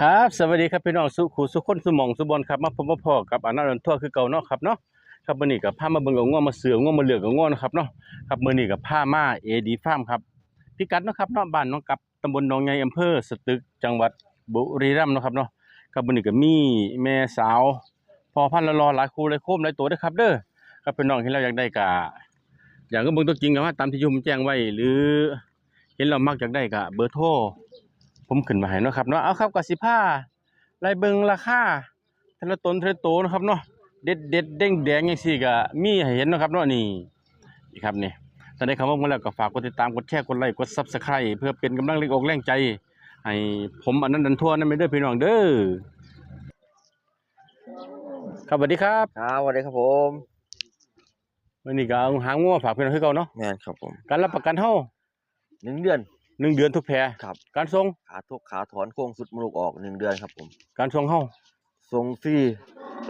ครับสวัสดีครับพี่น้องสุขุสุขคนสุมองสุบอลครับมาพบมาพอกับอนารันทั่วคือเก่าเนาะครับเนาะครับมื้อนี้กับพามาเบิ่งเอาง้อมาเสือง้อมาเหลือกเอาง้อนะครับเนาะครับมื้อนี้กับพามาเอดีฟาร์มครับพิกัดเนาะครับเนาะบ้านน้องกับตำบลหนองใหญ่อำเภอสตึกจังหวัดบุรีรัมย์เนาะครับเนาะครับมื้อนี้ก็มีแม่สาว พอพันละรอหลายคู่หลายโคมหลายตัวด้อครับเด้อครับพี่น้องที่เราอยากได้ก็อยากก็เบิ่งตัวจริงกันว่าตามที่ยู่มแจ้งไว้หรือ เห็นเรามักอยากได้ก็เบอร์โทร ผมขึ้นมาให้เนาะครับเนาะเอาครับกับสิผ้าลายเบิงราคาแต่ละตนแต่ละโตวเนาะครับเนาะเด็ดเด็ดเด้งแดงจังซี่ก็มีให้เห็นเนาะครับเนาะนี่นี่ครับนี่ถ้าได้คำว่ามาแล้วก็ฝากกดติดตามกดแชร์กดไลค์กด Subscribe เพื่อเป็นกำลังแรงอกแรงใจให้ผมอันนั้นดันทั่วนั่นไปเด้อพี่น้องเด้อครับสวัสดีครับครับสวัสดีครับผมวันนี้ก็เอาหางงัวฝากพี่น้องคือเก่าเนาะแม่นครับผมการรับประกันเฮาหนึ่งเดือน หนึ่งเดือนทุกแพรครับ การส่งขาทุกขาถอนโค้งสุดมรุกออกหนึ่งเดือนครับผมการส่งเฮาทรงฟรี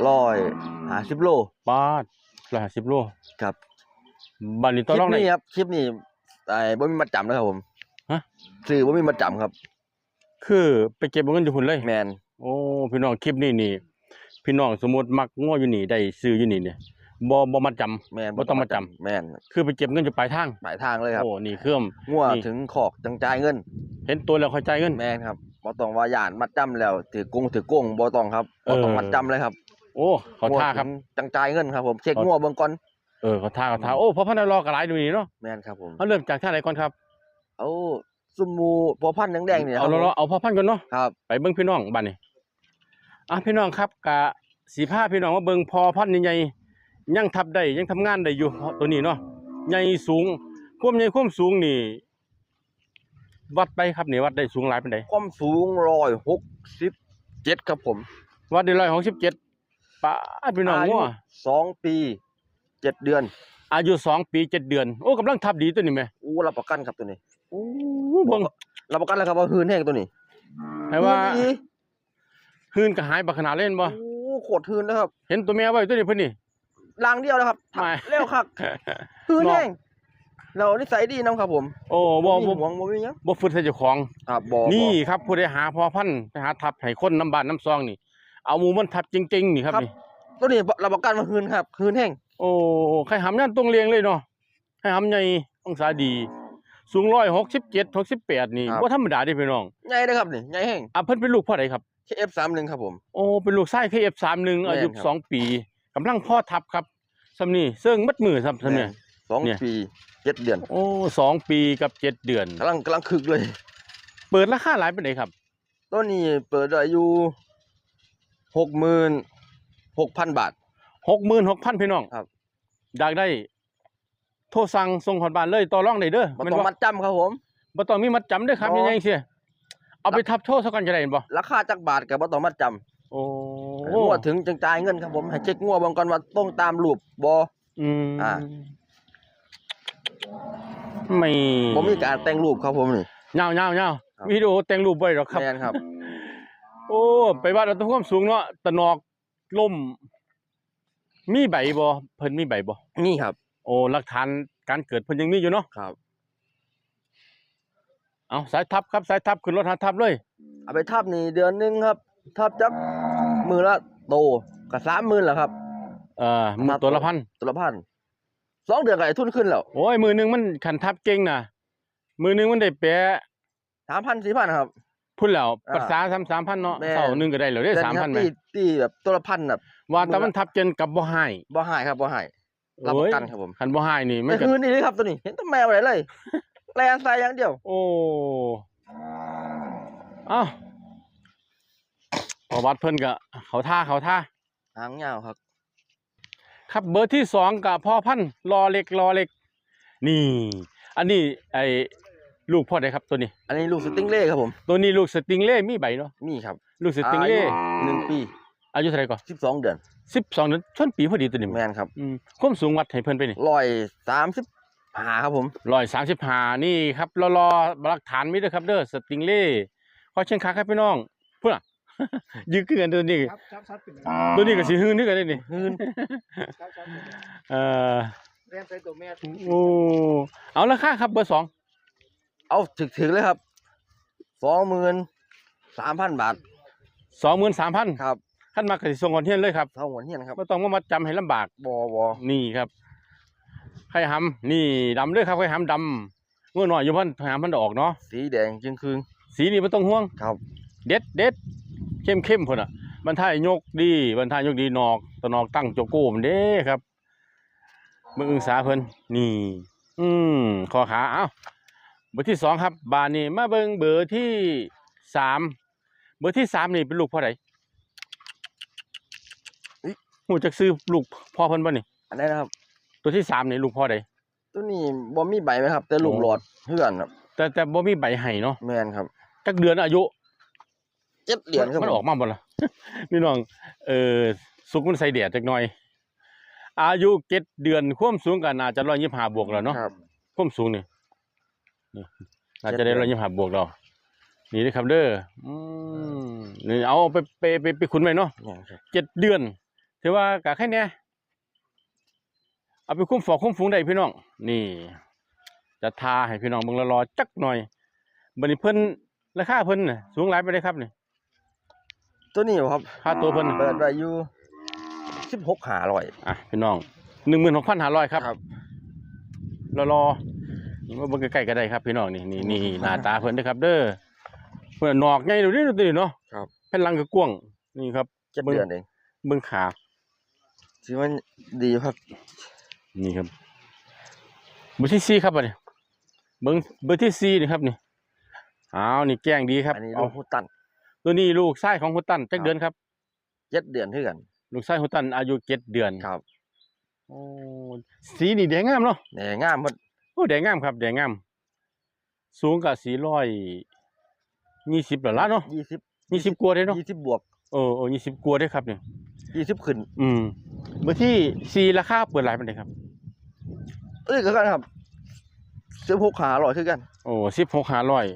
ร้อยหาสิบโลบาท150โลครับบัดนี้คต่อลิรองปได้นี้ครับคลิปนี้ไอ้บ่มีมัดจำนะครับผมฮะซื้อบ่มีมัดจำครับ คือไปเก็บเงินอยู่พุ่นเลย แมนโอ้พี่น้องคลิปนี้นี่ พี่น้องสมมุติมักง้ออยู่นี่ได้ซื้ออยู่นี่เนี่ย บ่บ่มาจำแมนบ่ต้องมาจำแมนคือไปเก็บเงินอยู่ปลายทางปลายทางเลยครับโอ้นี่เครื่อง งัวนี่ ถึงขอกจังจ่ายเงิน เห็นตัวแล้วเข้าใจายเงิน แมนครับบ่ต้องว่าย่านมัดจำแล้วถือกงถือโกงบ่ต้องครับบ่ต้องเออ มัดจำเลยครับโอ้เขาท่าครับ งัวถึงจังจ่ายเงินครับผมเช็คเขา งัวเบิ่งก่อนเออเขาท่าเขาท่าโอ้พอพันธุ์รอกระไรดูนี่เนาะแมนครับผมเขาเริ่มจากท่าไหนก่อนครับเอาซุมหมูพอพันธุ์แดงๆนี่เอาครับเราเอาพอพันธุ์ก่อนเนาะ ครับ ไปเบิ่งพี่น้องบัดนี้อะพี่น้องครับกะสีผ้าพี่น้องมาเบิ่งพอพันธุ์ใหญ่ๆ ยังทับได้ยังทำงานได้อยู่ตัวนี้เนาะใหญ่สูงความใหญ่ความสูงนี่ วัดไปครับนี่วัดได้สูงหลายปานใดความสูงร้อยหกสิบเจ็ดครับผม วัดได้ร้อยหกสิบเจ็ดป้าดพี่น้องอายุงัวสองปีเจ็ดเดือน อายุสองปีเจ็ดเดือน โอ้กำลังทับดีตัวนี้ไหมอู้รับประกันครับตัวนี้โอ้เบิ่งรับประกันเลยครับว่าหืนแห้งตัวนี้ให้ว่าหืนอีหืนก็หายบักขนาดเล่นบ่อู้โคตรหืนนะครับ เห็นตัวแม่ไว้ตัวนี้เพิ่นนี่ ลางเดียวนะครับไม่ เร็วครับหืนแห้งเรานิสัยดีนะครับผมโอ้บ่มีบ่หวงบ่มีหยังบ่ฝึกใส่เจ้าของครับบ่นี่บ่ครับผู้ใดหาพอพันธุ์ไปหาทับให้คนน้ำบ้านน้ำซองนี่ เอาหมูมันทับจริงๆนี่ครับนี่ตัวนี้รับประกันว่าหืนครับหืนแห้งโอ้ใครหำนั่นตรงเลียงเลยเนาะใครหำใหญ่องศาดี สูง167 68นี่บ่ธรรมดาเด้พี่น้องใหญ่เลยครับนี่ใหญ่แห้ง อะเพิ่นเป็นลูกพ่อใดครับ KF31 ครับผม โอ้เป็นลูกชาย KF31 อายุแม่นครับ สองปีกำลังพ่อทับครับ ซำนี่เซิงมัดมือครับซำเนี่ยสองเนี่ย ปีเจ็ดเดือนโอ้สองปีกับเจ็ดเดือน กำลังกำลังคึกเลย เปิดราคาหลายปานใดครับตัวนี้เปิดอายุหกหมื่นหกพันบาท66,000พี่น้องครับ อยากได้ โทรสั่งส่งฮอดบ้านเลยต่อรองได้เด้อมันแม่นต้องบ่มัดจำครับผม บ่ต้องมีมัดจำเด้อครับบ่ ยังไงเสียเอาไปทับโทษซะก่อนจะได้เห็นบ่ราคาจักบาทกับบ่ต้องมัดจโอ้ำ งวดถึงจังจ่ายเงินครับผมให้เช็คงวดบางก่อนว่าต้องตามรูปบ่อืมอ่าไม่บ่มีการแต่งรูปครับผมนี่ยาวๆๆครับ วิดีโอแต่งรูปไว้หรอกครับ แม่นครับโอ้ ไปวัดเอาแตัวความสูงเนาะตะนอกล่ม มีใบบ่เพิ่นมีใบบ่นี่ครับโอ้หลักฐานการเกิดเพิ่นยังมีอยู่เนาะครับ เอาสายทับครับสายทับขึ้นรถหาทับเลย เอาไปทับนี่เดือนหนึงครับ ทับจัก มือละโตก็30,000แล้วครับเอ่อมือตัวละพันตัวละพันสองเดือนก็ได้ทุนขึ้นแล้วโอ้ยมือหนึงมันขันทับเก่งน่ะมือหนึงมันได้แปะ3,000 4,000ครับ พุ่นแล้วอ่าภาษา3 3,000เนาะแม่ เสาหนึงก็ได้แล้วเด้แต่3,000นี่แม่ครับตีตีแบบตัวละพันแบบว่าแต่มือละมันทับเจนกับบ่หายบ่หายครับบ่หายรับประกันครับผมคันบ่หายนี่มันแต่ก็คืนนี้เลยครับตัวนี้ เห็นตัวแมวอะไรเลย แลนใส่อย่างเดียว โอ้เอ้า พอวัดเพิ่นก็เขาท่าเขาท่าหางยาวครับ ครับเบอร์ที่สองกับพ่อพันธุ์รอเล็กรอเล็ก นี่ อันนี้ไอ้ลูกพ่อใดครับตัวนี้ อันนี้ลูกสติงเล่ครับผม ตัวนี้ลูกสติงเล่มีใบเนาะมีครับ ลูกสติงเล่อายุหนึ่งปี อายุเท่าไหร่ก่อนสิบสองเดือนสิบสองเดือนชนปีพอดีตัวนี้แมนครับอืมความสูงวัดให้เพิ่นไปนี่ร้อยสามสิบหาครับผมร้อยสามสิบห้านี่ครับรอรอหลักฐานมีเด้วยครับเด้อสติงเล่ขอเชิญคักครับพี่น้องพุ่นอะ ยืนขึ้นกันตัวนี้ครับครับครับเป็นตัวนี้ก็สิฮืนนี่กันได้นี่หืนครับครับเอ่อเรียนใส่ตัวแม่โอ้เอาราคาครับเบอร์สองเอาถึกถึงเลยครับสองหมื่นสามพันบาทสองหมื่นสามพันครับขั้นมากสิส่งก่อนเที่ยงเลยครับเท่าหัวเฮียนครับไม่ต้องมามัดจำให้ลำบากบอบอนี่ครับไข่หำนี่ดำเลยครับไข่หำดำเมื่อหน่อยอยู่พันไข่หำมันออกเนาะสีแดงจึงคืนสีนี่ไม่ต้องห่วงครับ เด็ดเด็ด เข้มเข้มพุ่นอะบรรทายยกดีบรรทายยกดีนอกตะนอกตั้งโจโก้มนเด้ครับเบิ่งองศาเพิ่นนี่ อืมคอขาเอ้าเบอร์ที่สองครับ บานนี่มาเบิ่งเบอร์ที่สามเบอร์ที่สามนี่เป็นลูกพ่อใดหูจักซื้อลูกพ่อเพิ่นบ่นี่อันนี้นะครับ ตัวที่สามนี่ลูกพ่อใดตัวนี้บอมีใบไหมครับ แต่ลูกโอ้หลอดเพื่อนครับ แต่แต่บ่มีใบให้เนาะแมนครับจักเดือนอายุ เจ็ดเดือนครับมันผออกมาบ่ล่ะพี่น้อง เออสุกมันใส่แดดจักหน่อย อายุเจ็ดเดือนความสูงก็น่าจะร้อยยี่ห้าบวกแล้วเนาะครับความสูงนี่นี่น่าจะได้เจ็ดเดืร้ออนยยี่ห้าบวกแล้วนี่เด้อครับเด้ออืมนี่เอาไปไปไปไปคุณไว้เนาะแม่นครับเจ็ดเดือนถือว่ากะแค่เนี้ยเอาไปคุ้มฝอกคุ้มฝูงได้พี่น้อง นี่ จะทาให้พี่น้องเบิ่งละรอจักหน่อยบัดนี้เพิ่นราคาเพิ่นน่ะสูงหลายไปได้ครับนี่ ตัวนี้ครับค่าตัวเพิ่นน่ะเปิดไว้อยู่สิบหกหาร้อยอะพี่น้องหนึ่งหมื่นหกพันห้าร้อยครับครับรอรอนี่มาเบิ่งใกล้ๆก็ได้ครับ พี่น้องนี่นี่นี่หน้าตาเพิ่นเด้อครับ เด้อเพิ่นนอกใหญ่ดูนี่ดูดิเนาะครับแผ่นหลังก็กว้างนี่ครับเจ็ดเบิ่งเดือนเองเบิ่งขาที่มันดีครับ นี่ครับเบอร์ที่สี่ครับอันนี้เบิ่งเบอร์ที่สี่นี่ครับนี่อ้าวนี่แกล้งดีครับอันนี้เอาลูกฮูตัน ตัวนี้ลูกชายของคุณตันจักเดือนครับเจ็ดเดือนเท่ากันลูกชายคุณตันอายุเจ็ดเดือนครับโอ้สีนี่แดงงามเนาะแหน่งามหมดโอ้แดงงามครับแดงงาม สูงกับสี่ร้อยยี่สิบหรอละเนาะยี่สิบยี่สิบกว่าได้เนาะยี่สิบบวกเออเออยี่สิบกว่าได้ครับเนี่ยยี่สิบขึ้น อืมเบอร์ที่สี่ราคาเปิดหลายปานใดครับ เอ้ยก็กันครับสิบหกขาร้อยคือกัน โอ้สิบหกห้าร้อย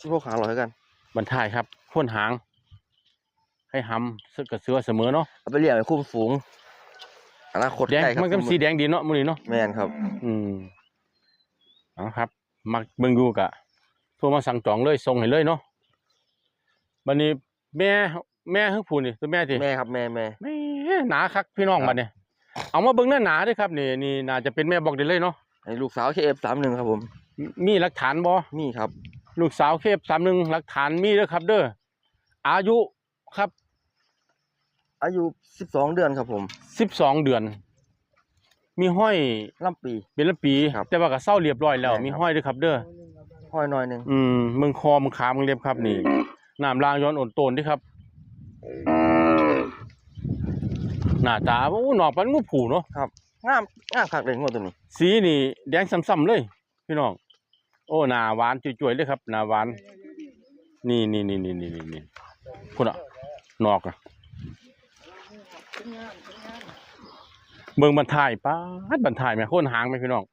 สิบหกขาร้อยคือกัน บรรทายครับโพ่นหาง ให้หำซึ่งกับเสือเสมอเนาะเอาไปเลี้ยงให้คุ้มฝูงอนาคตแดงใกล้ครับมันก็สีแดงดีเนาะมื้อนี้เนาะแมนครับ อืมเอาครับ มักเบิ่งดูกะโทรมาสั่งจองเลยส่งให้เลยเนาะบัดนี้แม่แม่คือผู้นี่ตัวแม่ติแม่ครับแม่แม่แม่หนาคักพี่น้องครับบัดนี้เอามาเบิ่งเนื้อหนาเด้วยครับนี่นี่น่าจะเป็นแม่บอกได้เลยเนาะให้ลูกสาวเคเอฟสามหนึ่งครับผมมมีหลักฐานบ่นี่ครับ ลูกสาวเคฟ31หลักฐานมีเด้อครับ เด้ออายุครับอายุสิบสองเดือนครับผม12เดือน มีห้อยลำปี เป็นละปี ครับแต่ว่าก็เศร้าเรียบร้อยแล้วแม่นครับ มีห้อยเด้วยครับ เด้อห้อยหน่อยหนึ่งอืมมึงคอมึงขามึงเรียบครับนี่น้ำลางย้อนโอนโตนเด้อครับหน้าตาโอ้หนอกปันงูผูเนาะ งามงามคักเลยงวดตัวนี้ สีนี่แดงซ้ำๆเลย พี่น้อง โอ้หน้าหวานจุ๋ยๆเลยครับหน้าหวาน นี่นี่นี่นี่นี่นี่นี่พุ่นอะนอกอะเบิ่งบรรทายป้าดบรรทายแม่โคนหางไหมพี่น้อง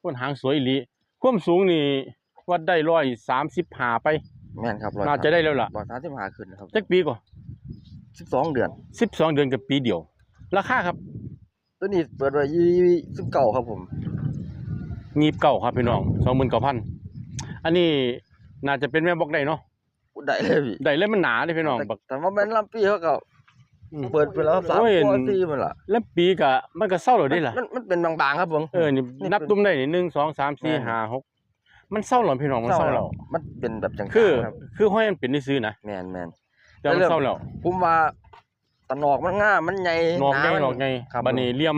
โคนหางสวยอีหลีความสูงนี่วัดได้ร้อยสามสิบหาไป แม่นครับร้อยน่าจะได้แล้วล่ะร้อยสามสิบห้าขึ้นนะครับจักปีก่อนสิบสองเดือนสิบสองเดือนกับปีเดียว ราคาครับ ตัวนี้เปิดไว้ยี่สิบเก้าครับผม งีบเก่าครับพี่น้องสองหมื่นเก้าพันอันนี้น่าจะเป็นแม่บอกได้เนาะได้เลยพี่ได้เลยมันหนาเลยพี่น้องแต่บักแต่ว่าแม่นลำปีเขาก็อืม เปิดไปแล้วครับสามโอ้ย ปอนด์สี่มันล่ะแล้วปีกะมันก็เศร้าเลยได้ล่ะมันมันเป็นบางๆครับผม เออนี่นี่นับเป็นตุ้มได้นี่หนึ่งสองสามสี่แม่น ห้าหกมันเศร้าหรอพี่น้องมันเศร้าแล้วมันเป็นแบบจังๆคือ ครับคือห้อยมันเป็นซื้อๆนะแมนแมนแต่มันแล้วเรื่องเศร้าแล้วผมว่าตะนอกมันง่ามมันใหญ่นอกไงหามันนอกไงครับบัดนี้เหลี่ยม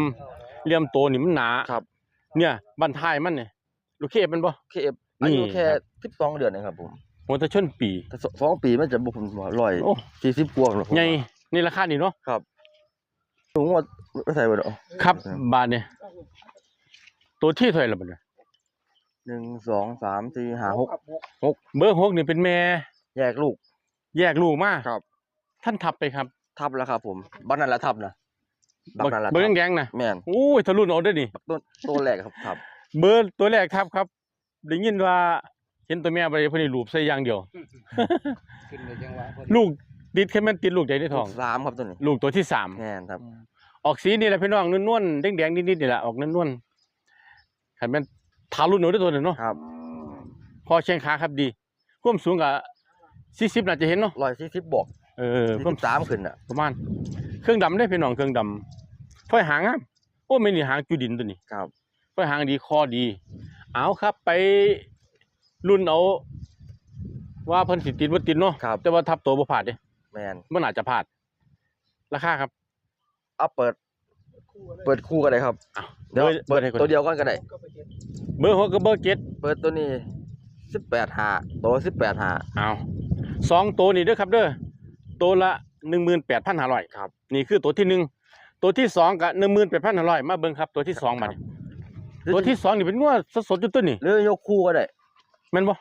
เหลี่ยมโตนี่มันหนาครับ เนี่ยบันทายมันเนี่ยลูกเคบมันบ่ เคเอฟอายุนี่แค่ครับสิบสองเดือนเองครับผมหัวตะชนปี แต่สสองปีมันจะบุกผมว่าร้อยโอ้ สี่สิบกว่าแล้วผมใหญ่นี่ราคานี่เนาะสูงกว่าไม่ใช่บ่ดอกครับบาทเนี่ยตัวที่เท่าไหร่ละบัดเนี่ยหนึ่งสองสามสี่ห้าหกเบอร์หกนี่เป็นแม่แยกลูก แยกลูกมาครับ ท่านทับไปครับ ทับแล้วครับผมบักนั่นละทับนะ บักนั่นละเบอร์ทับแดงๆนะแม่นโอ้ยทะลุนเอาได้อนี่บักต้นตัวแรกครับทับ เบอร์ตัวแรกครับครับได้ยินว่าเห็นตัวแม่ไปเพิ่นนี่รูปใส่อย่างเดียว ขึ้นในจังหวะพอดีลูกติดแค่มันติดลูกใหญ่ในท้อง สามครับตัวนี้ลูกตัวที่สามแม่นครับ ออกสีนี่แหละพี่น้องนวลๆแดงๆนิดๆนี่แหละออกนวลๆคันแม่นทารุณเอาได้อตัวนึงเนาะครับพอแข้งขาครับดีความสูงก็สี่สิบน่าจะเห็นเนาะร้อยสี่สิบบอกเออสี่เพิ่มสิบสามขึ้นอะประมาณ เครื่องดำได้พี่น้องเครื่องดำฝ้อยหางครับโอ้ไม่นี่หางจุดินตัวนี้ครับฝ้อยหางดีคอดี เอาครับไปรุ่นเอา ว่าเพิ่นสิติดบ่ติดเนาะครับ แต่ว่าทับตัวบ่พลาดเด้แมนบ่น่าจะพลาด ราคาครับ เอาเปิด เปิดคู่กันเลยครับอ้าวเดี๋ยวเบอร์เบอเปิร์ดให้ก่อนตัวเดียวกันก็ได้เบอร์หกกับเบอร์เจ็ดเปิดตัวนี้สิบแปดหาตัวสิบแปดหาเอาสองตัวนี่เด้อครับเด้อตัวละ หนึ่งหมื่นแปดพันห้าร้อยครับ นี่คือตัวที่หนึ่งตัวที่สองกับหนึ่งหมื่นแปดพันห้าร้อยมาเบิ่งครับ ตัวที่สองมานี่ตัวที่สองนี่เป็นงัวสดๆอยู่ตัวนี่หรือยกคู่ก็ได้แม่นบ่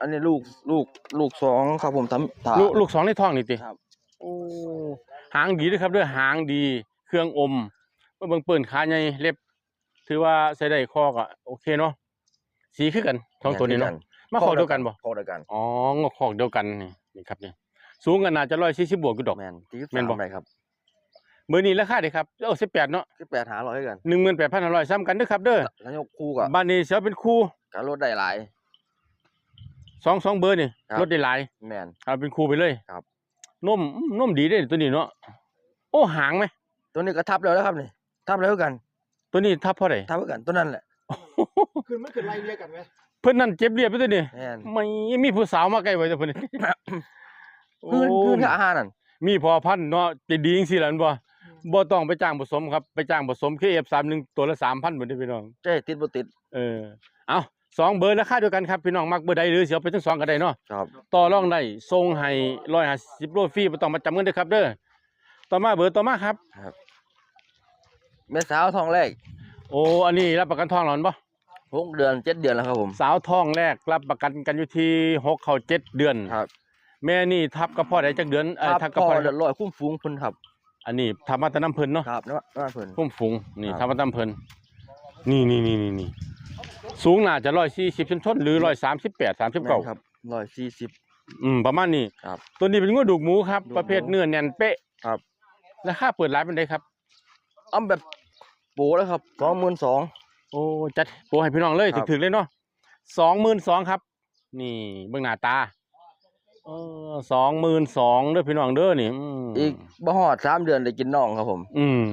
อันนี้ลูกลูกลูกสองครับผมทำถาลูกลูกสองในท้องนี่ติครับโอ้หางดีเด้วยครับเด้อหางดีเครื่องอมมาเบิ่งเปิ้นขาใหญ่เล็บ ถือว่าใส่ได้คอก็โอเคเนาะสีคือกันสองตัวนี้เนาะมาคอกเดียวกันบ่คอกเดียวกันอ๋องอกคอกเดียวกันนี่นี่ครับนี่ สูงกันน่าจะ140บวกอยู่ดอก แมนที่แม่สานมบ่ได้ครับมื้อนี้ราคาเด้ครับเอ้า18เนาะสิบแปดหาร้อยกัน18,500ซ้ำกันเด้อครับเด้อแล้วยกคู่กับบ้านนี้เสียเป็นคู่การลดได้หลาย สองสองเบอร์นี่ครับ ลดได้หลาย แมน เอาเป็นคู่ไปเลยครับนมนมดีเด้ตัวนี้เนาะ โอ้หางไหม ตัวนี้ก็ทับแล้วนะครับนี่ทับแล้วกันตัวตัวนี้ทับเท่าไหร่ทับกันตัวนั้นแหละขึ้นไม่ขึ้นไล่เรียกกันไหมเพิ่นนั่นเจ็บเรียบไปตัวนี้แมนไม่มีผู้สาวมาใกล้ไว้ตัวเพิ่นนี่ โอ้พื้นพื้นกับอาหารนั่นมีพอพันธุ์เนาะจะดีจังซี่ล่ะแม่นบ่บ่ต้องไปจ้างผสมครับไปจ้างผสม KF31 ตัวละ3,000บ่ได้พี่น้อง เจ๊ติดบ่ติดเออ เอาสองเบอร์ราคาเดียวกันครับ พี่น้องมักเบอร์ใดหรือสิเอาไปทั้งสองก็ได้เนาะครับ ต่อรองได้ส่งให้150โลฟรีบ่ต้องมาจำเงินเด้อครับเด้อต่อมาเบอร์ต่อมาครับ แม่สาวทองแรกโอ้อันนี้รับประกันทองหรอนบ่หกเดือนเจ็ดเดือนแล้วครับผม สาวทองแรกรับประกันกันอยู่ที่หกเข้าเจ็ดเดือน ครับ แม่นี่ทับกับพ่อได้จักเดือนเอ้ยทับกับพ่พ่ออเดืได้อดร้อยคุ้มฟูงเพิ่นครับอันนี้ทับมาแต่น้ำเพิ่นเนาะครับนั่นว่านั่นว่าเพิ่น พุ่มฝูงนี่ครับ ทับมาตำเพิ่นนี่นี่นี่นี่นี่สูงน่าจะร้อยสี่สิบชนๆหรือร้อยสามสิบแปดสามสิบแม่เก้านครับร้อยสี่สิบ อืมประมาณนี้ครับตัวนี้เป็นงูดูกหมูครับ ดูกหมูประเภทเนื้อแน่นเป๊ะครับ ราคาเปิดร้านเป็นไดครับเอาแบบโปรแล้วครับสองหมื่นสอง โอ้จัดโปรให้พี่น้องเลยครับ ถึกๆเลยเนาะสองหมื่นสองครับ นี่เบื้องหน้าตาเออ สองหมื่นสองเด้อพี่น้องเด้อนี่มอีกบ่ฮอดสามเดือนได้กินน่องครับผม อืม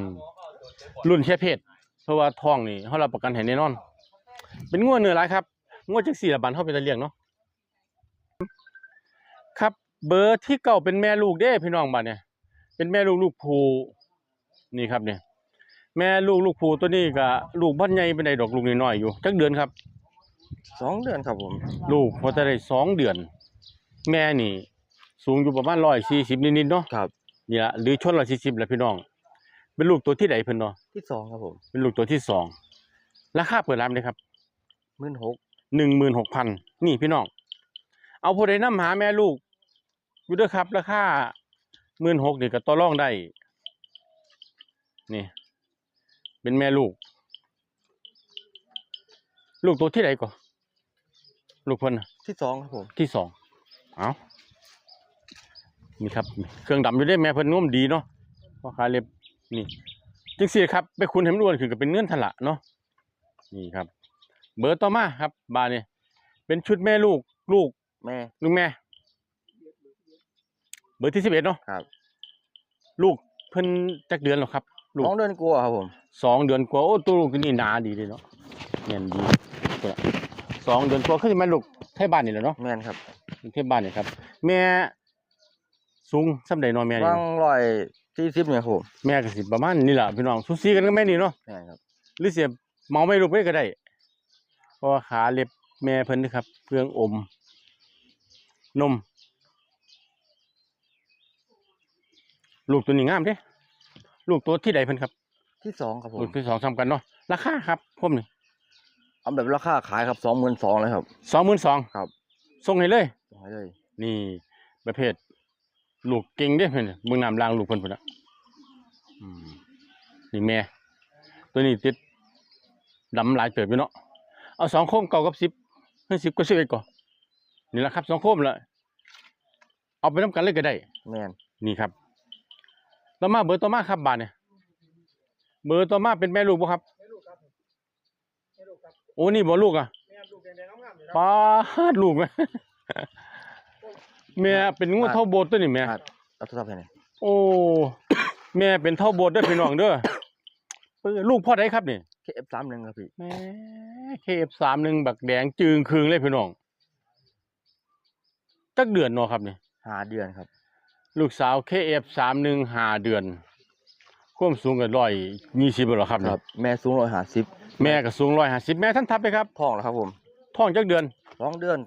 รุ่นแค่เพศเพราะว่าท้องนี่เขารับประกันให้แน่นอน เป็นงวดเนื้อหลายครับงวดจักสี่ละบันเขาเป็นตะเลียงเนาะครับ เบอร์ที่เก่าเป็นแม่ลูกเด้พี่น้องบัดเนี่ยเป็นแม่ลูกลูกผูนี่ครับเนี่ยแม่ลูกลูกผูตัวนี้ก็ลูกบ้านใหญ่เป็นไดดอกลูกน้อยๆอยู่จักเดือนครับสองเดือนครับผม ลูกพอจะได้สองเดือน แม่นี่ สูงอยู่ประมาณร้อยสี่สิบนิดๆเนาะครับนี่ละหรือชนร้อยสี่สิบแหละพี่น้อง เป็นลูกตัวที่ใดเพิ่นเนาะที่สองครับผมเป็นลูกตัวที่สองราคาเปิดร้านเลยครับหมื่นหกหนึ่งหมื่นหกพันนี่พี่น้อง เอาผู้ใดนำหาแม่ลูกอยู่เด้อครับ ราคาหมื่นหกนี่ก็ต่อรองได้ นี่ เป็นแม่ลูก ลูกตัวที่ไหนก่อนลูกเพิ่นน่ะที่สองครับผมที่สอง เอานี่ครับ เครื่องดำอยู่ได้แม่เพิ่นนุ่มดีเนาะพ่อค้าเล็บนี่จังซี่ครับ ไปคุณเห็นมันอ้วนขึ้นก็เป็นเนื้อทะละเนาะนี่ครับ เบอร์ต่อมาครับ บาเนี่ยเป็นชุดแม่ลูกลูกแม่ ลูกแม่ เบอร์ที่สิบเอ็ดเนาะครับ ลูกเพิ่นจักเดือนหรอครับลูกสองเดือนกว่าครับผมสองเดือนกว่าโอ้ตัวลูกนี่หนาดีเลยเนาะเนียนดีตัวละสองเดือนกว่าคือแม่ลูกไทยบ้านนี่แหละเนาะแม่นครับ เที่บ้านเนี่ยครับ แม่สูงสำใดเนอนแม่นี่วางร้อยสี่สิบเนี่ยครับผมแม่ก็สิประมาณนี่แหละพี่น้องสุซีกันก็แม่นี่เนาะแม่นครับหรือเสียเมาไม่ลูกไปก็ได้เพราะว่าขาเล็บแม่เพิ่นนะครับเครื่องอม นม ลูกตัวนี้งามเด้ลูกตัวที่ใดเพิ่นครับที่สองครับผมลูกที่สองซ้ำกันเนาะราคาครับผมนี่เอาแบบราคาขายครับสองหมื่นสองเลยครับสองหมื่นสองครับ ส่งให้เลย ส่งให้เลย นี่ประเภทลูกเก่งเด้เพิ่นน่ะเบิ่งน้ำล้างลูกเพิ่นพุ่นน่ะอืมนี่แม่ ตัวนี้ติดดำหลายเติบอยู่เนาะเอาสองโคมเก่ากับสิบให้สิบก็สิบเอ็ดก่อนนี่แหละครับสองโคมละเอาไปน้ำกันเลยก็ได้แม่นนี่ครับต่อมาเบอร์ต่อมาครับบาทเนี่ยเบอร์ต่อมาเป็นแม่ลูกบ่ครับไม่รู้ครับไม่รู้ครับโอ้นี่บ่ลูกอะแม่ลูกแดงๆงามๆเลยป้าดลูกไหม แม่เป็นงูเท่าโบสถ์ตัวนี่แม่อะเอาโทรศัพท์ให้หน่อยโอ้แม่เป็นเท่าโบสถ์เด้อพี่น้องเด้อเอ้อลูกพ่อใดครับนี่เคเอฟสามหนึ่งครับพี่แหม่ KF31 บักแดงจึงครึงเลยพี่น้องจักเดือนเนาะครับนี่หาเดือนครับลูกสาว KF31 ห้าเดือนความสูงก็120บ่เหรอครับคนี่รับแม่สูงร้อยห้าสิบแม่ก็สูง150แม่ท่านทับไปครับท้องแล้วครับผมท้องจักเดือนสองเดือน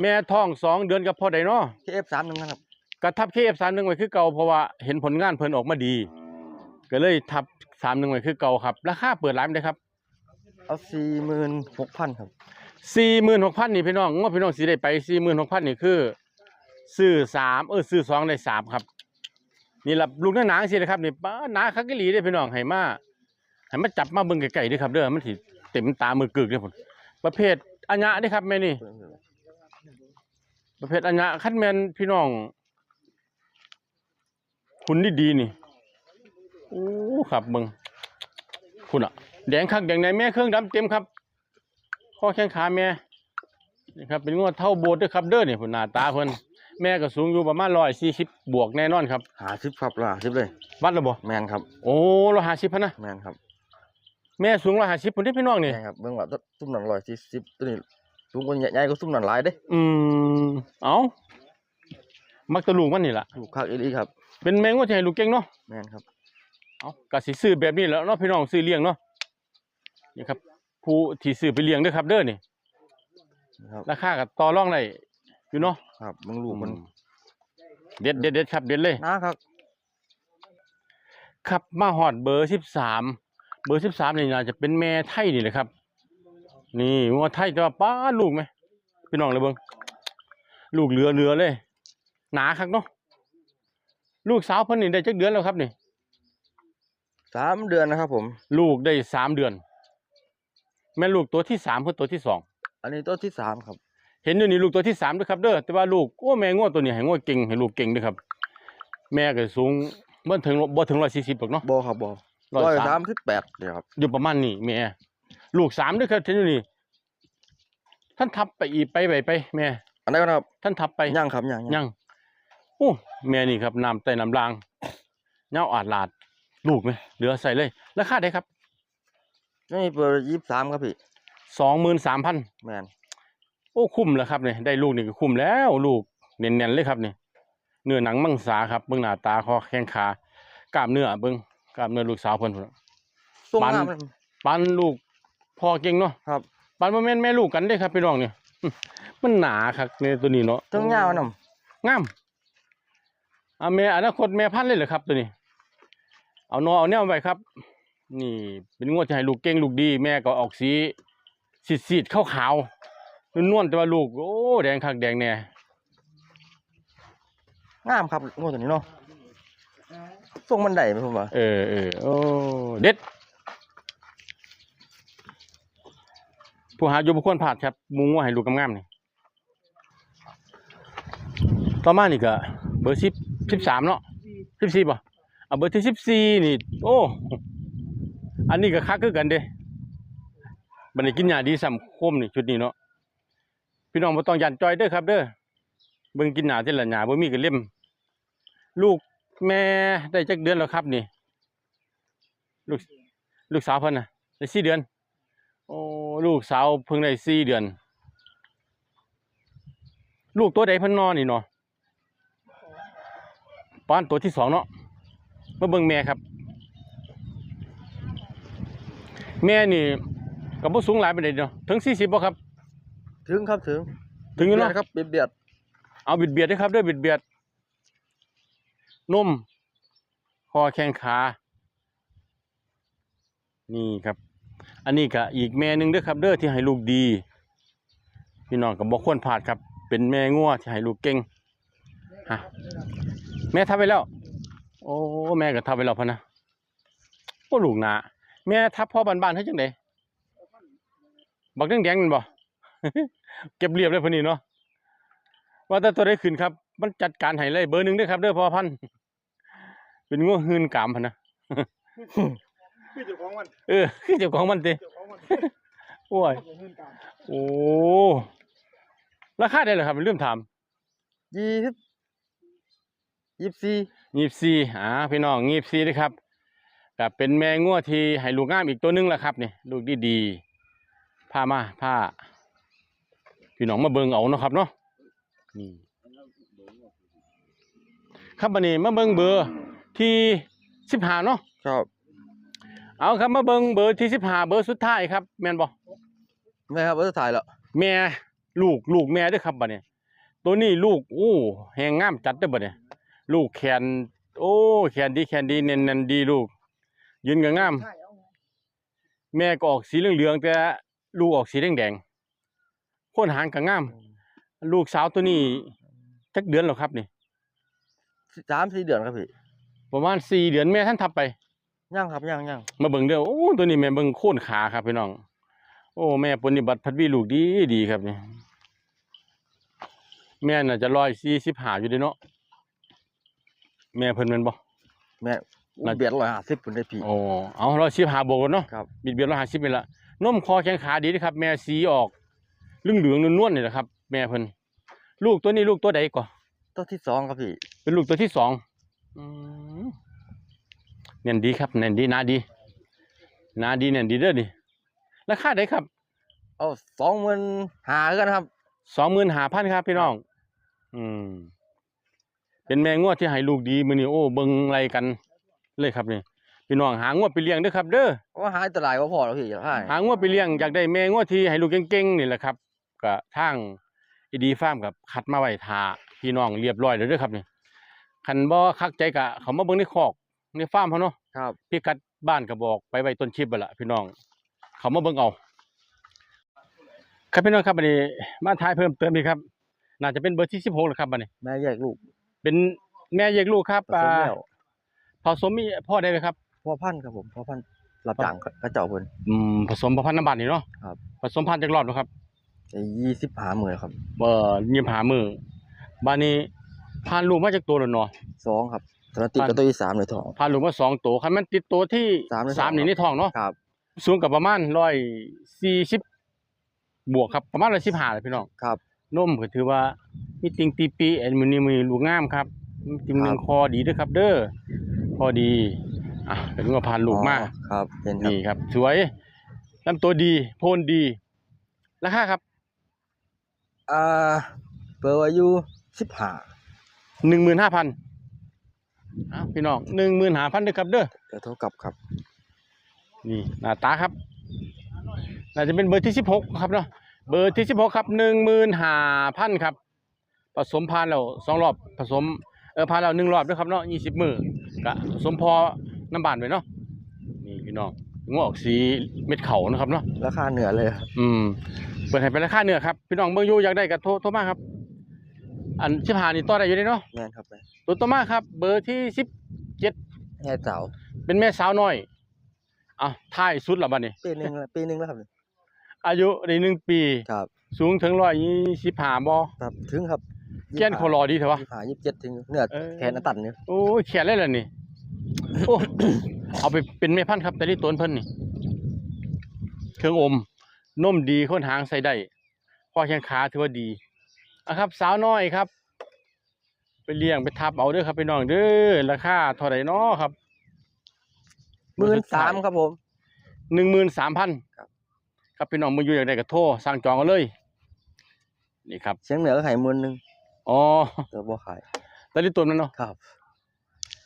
แม่ท้องสองเดือนกับพ่อใดเนาะเคเอฟสามหนึ่งครับก็ทับ KF31 ไว้คือเก่าเพราะว่าเห็นผลงานเพิ่นออกมาดี ก็เลยทับ31ไว้คือเก่าครับ ราคาเปิดร้านได้ครับเอาสี่หมื่นหกพันครับสี่หมื่นหกพันนี่พี่น้องงวดพี่น้องสิได้ไปสี่หมื่นหกพันนี่คือซื้อสามเออซื้อสองได้สามครับ นี่ละลูกหน้าหนังสินะครับนี่ป้าหนาคักกะหลีเด้อพี่น้องให้มาให้มาจับมาเบิ่งไกลๆเด้อครับเด้อมันสิเต็มตามือกึกเด้อพุ่นประเภทอัญญะเด้อครับแม่นี่ ประเภทอัญญะคันแม่นพี่น้องคุณดีๆนี่โอ้ครับเบิ่งคุณอะแดงคักแดงในแม่เครื่องดำเต็มครับข้อแข้งขาแม่นี่ครับเป็นงวดเท่าโบสถ์เด้อครับเด้อนี่พุ่นหน้าตาเพิ่นแม่ก็สูงอยู่ประมาณ140บวกแน่นอนครับหาสิบครับละหาสิบเลยวัดแล้วบ่แมนครับ โอ้150พันนะแมนครับ แม่สูง150พุ่นเด้อพี่น้องนี่แมนครับเบิ่งว่าตุ้มหนังร้อยสี่สิบตัวนี้ สูงกว่าใหญ่ๆก็ตุ้มหนังหลายเด้อืมเอ้ามักตะลูกมันนี่ล่ะลูกคักอีหลีครับ เป็นแมงว่าที่ให้ลูกเก่งเนาะแมนครับ เอาก็สิซื้อแบบนี้แหล้วเนาะพี่น้องซื้อเลี้ยงเนาะนี่ครับ ผู้ที่ซื้อไปเลี้ยงเด้อครับ เด้อนี่ครับ ราคาก็ต่อรองได้อยู่เนาะครับเบิ่งลูกมันเด็ดเด็ดเด็ดครับเด็ดเลย นะครับครับมาฮอดเบอร์สิบสามเบอร์สิบสามนี่น่าจะเป็นแม่ไทยนี่แหละครับ นี่งัวไทยแต่ว่าป้าลูกไหมพี่น้องเลยเบิ่งลูกเหลือเหลือเลย หนาคักเนาะลูกสาวเพิ่นนี่ได้จักเดือนแล้วครับนี่สามเดือนนะครับ ผม ลูกได้สามเดือน แม่ลูกตัวที่สามเพื่อตัวที่สองอันนี้ตัวที่สามครับ เห็นอยู่นี่ลูกตัวที่สามด้วยครับเด้อแต่ว่าลูกโอ้แม่ง้อตัวนี้ให้ง้อเก่งให้ลูกเก่งด้วยครับ แม่ก็สูงบ่ถึงบ่ถึงร้อยสี่สิบหรอกเนาะบอครับบอร้อยร้อยสาสามมสิบแปดเดี๋ยวครับอยู่ประมาณนี้แม่ ลูกสามด้วยครับเห็นอยู่นี่ท่านทับไปอีกไปไปไปแม่อันนี้นครับ ท่านทับไปย่างครับย่างยังโอ้แม่นี่ครับน้ำใต้น้ำลางเงาอาดลาด ลูกไหมเหลือใส่เลยราคาได้ครับนี่เปิดยี่สิบสามครับพี่สองหมื่นสามพันแมนโอ้คุ้มแล้วครับเนี่ยได้ลูกนี่ก็คุ้มแล้วลูกเน่นๆเลยครับเนี่ยเนื้อหนังมังสาครับเบื้องหน้าตาคอแข้งขากล้ามเนื้อเบื้องกล้ามเนื้อลูกสาวเพิ่นพุ่นน่ะทรงปันงามเลยปันลูก พ่อเก่งเนาะครับปันบ่แม่นแม่ลูกกันเด้ครับพี่น้องเนี่ยมันหนาครับในตัวนี้เนาะทั้งยาวนํงามอ่าแม่อนาคตแม่พันธุ์เลยเหรอครับ ตัวนี้ เอานอเอาแนวไว้ครับ นี่ เป็นงวดที่ให้ลูกเก่งลูกดี แม่ก็ออกสีสีดๆขาวๆนวลๆแต่ว่าลูกโอ้แดงคักแดงแน่งามครับงวดตัวนี้เนาะทรงมันได้ไหมผมว่าเออเออโอ้เด็ด ผู้หาอยู่บุคคลผาดครับมุงว่าให้ลูกงามๆนี่ต่อมานี่ก็เบอร์สิบสิบสามเนาะสิบสี่ป่ะเอาเบอร์ที่สิบสี่นี่ โอ้ อันนี้ก็คักคือกันเด้บันนี้กินยาดีสัมคมนี่ชุดนี้เนาะพี่น้องบ่ต้องยันจอยเด้อครับ เด้อเบิ่งกินหนาที่ละหนาบ่มีกันเล่มลูกแม่ได้จักเดือนแล้วครับนี่ ลูกลูกสาวเพิ่นน่ะได้สี่เดือน โอ้ ลูกสาวเพิ่งได้สี่เดือน ลูกตัวใดเพิ่นนอนนี่เนาะป้านตัวที่สองเนาะมาเบิ่งแม่ครับ แม่นี่ก็บ่สูงหลายปานใดเนาะถึง40บ่ครับ ถึงครับถึงถึงอยู่เนาะบีดครับเบียดเบียดเอาบิดเบียดด้วยครับด้วยบิดเบียดนมคอแข้งขา นี่ครับ อันนี้ก็อีกแม่หนึ่งเด้วยครับ เด้อที่ให้ลูกดี พี่น้องก็บอกควรพลาดครับ เป็นแม่งัวที่ให้ลูกเก่งฮะแม่ทับไปแล้ว โอ้แม่ก็ทับไปแล้วพะนะโอ้ลูกหนาแม่ทับพ่อบ้านๆให้จังไดบักแดงๆนั่นบ่เก็บเรียบเลยพอนี้เนาะว่าแต่ตัวได้ขึ้นครับ มันจัดการให้เลยเบอร์หนึ่งด้วยครับเด้อพ่อพันเป็นงูหืนกามพะนะ คือเจ้าของมันเออคือเจ้าของมันติเจ้าของมันโอ้ยเจ้าเงินกลางโอ้ราคาได้เหรอครับลืมถามยี่สิบยี่สิบสี่ยีบซีอ่าพี่น้องยีบซีนะครับก็เป็นแม่งัวที่ให้ลูกงามอีกตัวหนึงแหละครับนี่ลูกดีๆพามาพาพี่น้องมาเบิ่งเอาเนาะครับเนาะนี่ครับบัดนี้มาเบิ่งเบอร์ที่สิบห้าเนาะครับ เอาครับมาเบิ่งเบอร์ที่สิบห้าเบอร์สุดท้ายครับแม่นบ่แม่ครับว่าจะถ่ายแล้วแม่ลูกลูกแม่เด้วยครับบัดนี้ตัวนี้ลูกโอ้แหงงามจัดเด้อบัดนี้ลูกแขน โอ้แขนดีแขนดีเน้นๆดีลูก ยืนก็งาม แม่ก็ออกสีเหลืองๆแต่ลูกออกสีแดงๆโคนหางก็งาม ลูกสาวตัวนี้จักเดือนแล้วครับนี่สามสี่เดือนครับพี่ประมาณสี่เดือนแม่ท่านทับไป ย่างครับย่างย่างมาเบิ่งเด้อโอ้ตัวนี้แม่เบิ่งโค่นขาครับพี่น้อง โอ้ แม่ปฏิบัติพัดวีลูกดีดีครับนี่แม่น่ะจะร้อยสี่สิบห้าอยู่เด้เนาะแม่เพิ่นแม่นบ่แม่น่าเบียดร้อยห้าสิบคนได้พี่โอ้เอาร้อยสิบห้าบวกกันเนาะครับบิดเบียนร้อยห้าสิบนี่ละนมคอแข้งขาดีนะครับ แม่สีออกเหลืองเหลืองๆนวลๆนี่แหละครับ แม่เพิ่นลูกตัวนี้ลูกตัวใดก่อตัวที่สองครับพี่ เป็นลูกตัวที่สองอืมเน่นดีครับเน่นดีหนาดีหนาดีเน่นดีเด้อนี่ราคาไดครับเอาสองหมื่นหากันครับสองหมื่นห้าพันครับพี่น้อง อืม เป็นแม่งวดที่ให้ลูกดีมือนี่โอ้เบิ่งไรกัน เลยครับนี่พี่น้องหางวดไปเลี้ยงเด้อครับ เด้อว่าหายตลาดก็พอแล้วพี่ใช่หางวดไปเลี้ยงอยากได้แม่งวดที่ให้ลูกเก่งๆนี่แหละครับก็ทางอีดีฟาร์มกับคัดมาไว้ทาพี่น้องเรียบร้อยแล้วเด้อครับนี่คันบ่คักใจกะเขามาเบิ่งในคอก ในฟาร์มเขาเนาะครับพี่กัดบ้านก็บอกไปไว้ต้นชิปไปละพี่น้อง เขามาเบิ่งเอา ครับพี่น้องครับบัดนี้มาทายเพิ่มเติมอีกครับ น่าจะเป็นเบอร์ที่สิบหกแล้วครับบัดนี้แม่แยกลูก เป็นแม่แยกลูกครับผสมแล้วผสมมีพ่อได้ไหมครับพ่อพันธุ์ครับผมพ่อพันธุ์รับจ้างกระเจ้าเพิ่นอืมผสมประพันธ์น้ำบัตรนี่เนาะครับผสมพันธุ์จากรอบเนาะครับยี่สิบหาหมื่นครับเอ่อยิมหามือบ้านนี้พานลูกมาจากตัวแล้วเนาะสองครับ ตอนนนติดพันกับตัวที่สามเลยทองพานลูกมาสองตัวคันมันติดตัวที่สามในสามท้องนี่ในท้องเนาะครับ สูงกับประมาณร้อยสี่สิบบวกครับประมาณร้อยสิบห้าเลยพี่น้องครับนมก็ถือว่ามีติงตีปีแอนมือนี้มือลูกงามครับมีติงหนึ่งครับคอดีด้วยครับ เด้อคอดีอะเป็นว่าพานลูกมาอ๋อครับเห็นครับนี่ครับ สวยลำตัวดีโพนดีราคาครับอ่าเปิดอายุสิบห้าหนึ่งหมื่นห้าพัน อ้าวพี่น้องหนึ่งหมื่นห้าพันด้วยครับเด้อเดี๋ยวเท่ากับครับ นี่หน้าตาครับ น่าจะเป็นเบอร์ที่สิบหกครับเนาะเบอร์ที่สิบหกครับหนึ่งหมื่นห้าพันครับ ผสมพานแล้วสองรอบผสมเออพานแล้วหนึ่งรอบด้วยครับเนาะยี่สิบมือกะสมพอน้ำบานไปเนาะนี่พี่น้องงอกสีเม็ดเขานะครับเนาะราคาเหนือเลยครับอืมเปิดให้เป็นราคาเนื้อครับพี่น้องเบิ่งอยู่อยากได้ก็โทรโทรมาครับ อันสิบห้านี่ต่อได้อยู่เด้เนาะแม่นครับแม่ ตัวต่อมาครับ เบอร์ที่สิบแง่สาวเป็นแม่สาวน้อยอะท้ายสุดและบัดนี้ ปีหนึ่งแล้วปีหนึ่งแล้วครับ อายุได้หนึ่งปี ครับ สูงถึงร้อยยี่สิบห้าบ่ครับ ถึงครับแก้นโคลอดีเถอะวะยี่สิบห้ายี่สิบเจ็ดถึงเนื้อเออแขนอันตันเนี่ยโอ้ยแขนเลยล่ะนี่โอ้เอาไปเป็นแม่พันธุ์ครับ แต่ที่ต้นเพิ่นนี่ เครื่องอมนมดีค้นหางใส่ได้ข้อแข้งขาถือว่าดีอะครับ สาวน้อยครับ ไปเลี้ยงไปทับเอาเด้อครับพี่น้องเด้อราคาเท่าไหร่น้อครับหมื่นสามครับผมหนึ่งหมื่นสามพันครับครับพี่น้องมืออยู่อยากได้ก็โทรสั่งจองกันเลย นี่ครับเชียงเหนือก็ขายหมื่นหนึ่งอ๋อเดี๋ยวบ่ขายแต่ที่ต้นมันเนาะครับ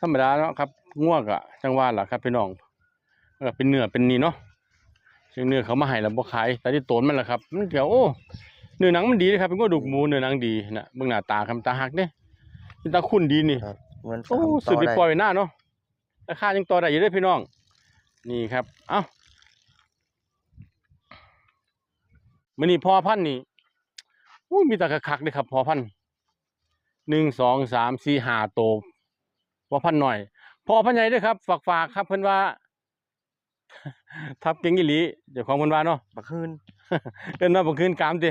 ธรรมดาเนาะครับง่วกอะจังหว่าล่ะครับพี่น้องเออเป็นเนื้อเป็นนี่เนาะซึ่งเนื้อเขามาให้แล้วบ่ขายแต่ที่ต้นมันล่ะครับมันเดี๋ยวโอ้เนื้อหนังมันดีเลยครับเป็นก็ดูกหมูเนื้อหนังดีนะเบิ่งหน้าตาครับตาหักเด้ เป็นตาคุ้นดีนี่ครับหมื่นโอ้สามสุดไปได้ปล่อยไว้หน้าเนาะราคายังต่อได้อยู่เด้อพี่น้อง นี่ครับ เอ้ามื้อนี้พอพันธุ์นี่อู้มีแต่คักๆเลยครับพอพันธุ์หนึ่งสองสามสี่ห้าโตวพอพันธุ์หน่อย พอพันธุ์ใหญ่เด้วยครับ ฝากฝากๆครับเพิ่นว่า ทับเก่งอีหลีเจ้าของเพิ่นว่าเนาะบักคืนเอิ้นว่าบ่คืนกามติ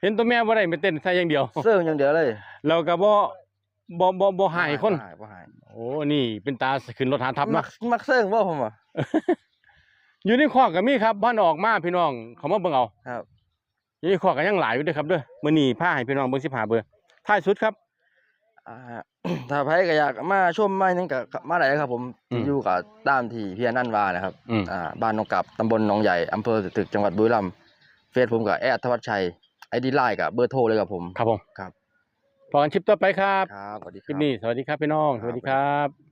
เห็นตัวแม่บ่ได้ไปเต้นใส่อย่างเดียว เสื้ออย่างเดียวเลยแล้วก็บ่ บ่บ่บ่หายคน บ่หายบ่หายโอ้นี่เป็นตาขึ้นรถฐานทับมันะกมักเซิงบ่ผมอะ อยู่ในคอกก็มี่ครับบ้านออกมาพี่น้องเขามาเบิ่งเอาครับ อยู่ในคอกก็ยังหลายอยู่ด้วยครับด้วยมื้หนีผ้าให้พี่น้องเบิ่งสิหาเบอร์ท้ายสุดครับถ้าไผก็อยากมาชมมาหยังก็มาไหนครับผมอยู่กับตามที่พี่นั่นว่านะครับอ่าบ้านนองกับตำบลหนองใหญ่อำเภอตึกจังหวัดบุรีรัมย์เฟซผมกับแอดธวัชชัยไอดีไลน์กับเบอร์โทรเลยกับผม ครับผมครับ พอกันคลิปต่อไปครับครับสวัสดีคลิปรับ นี้สวัสดีครับพี่น้อง สวัสดีครับ